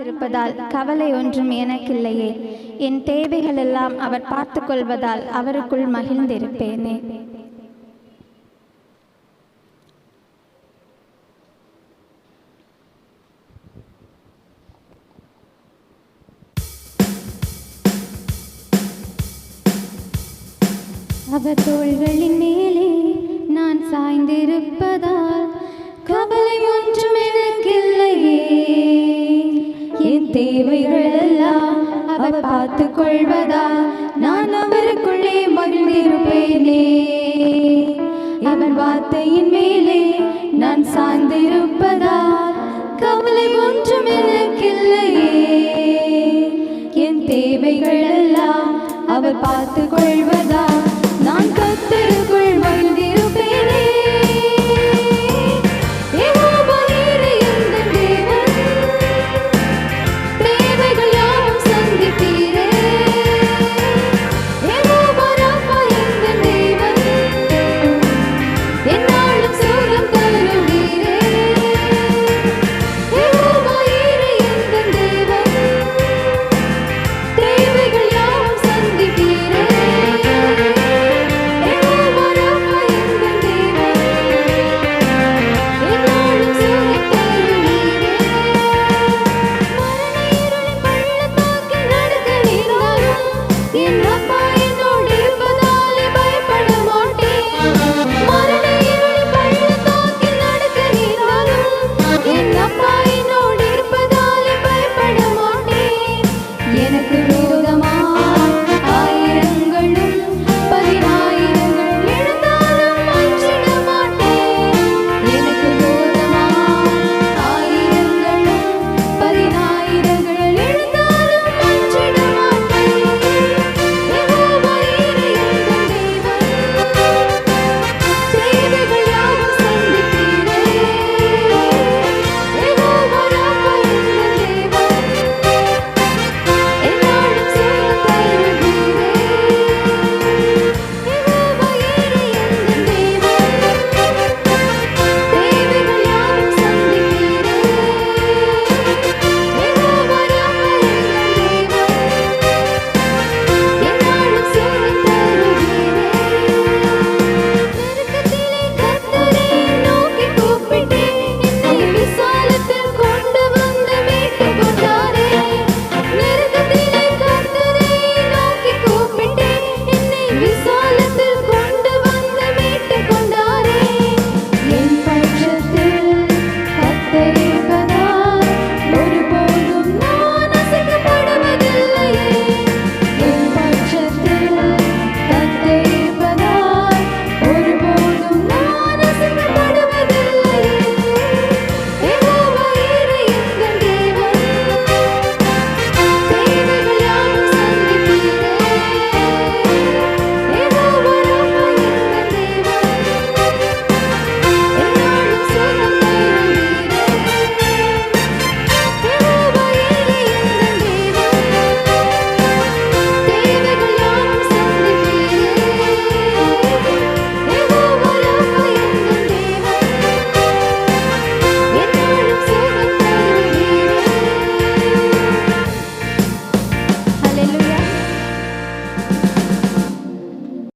இருப்பதால் கவலை ஒன்றும் எனக்கில்லையே. என் தேவைகளெல்லாம் அவர் பார்த்து கொள்வதால் அவருக்குள் மகிழ்ந்திருப்பேனே. அவர் தோள்களின் மேலே நான் சாய்ந்திருப்பதால் கவலை ஒன்றும் என தேவைகள் எல்லாம் அவர் பார்த்து கொள்வதா நான் அவருக்குள்ளே மகிழ்ந்திருப்பேனே. அவன் வார்த்தையின் மேலே நான் சார்ந்திருப்பதா? கவலை ஒன்றும் எனக்கில்லையே. என் தேவைகள் எல்லாம் அவர் பார்த்து கொள்வதால்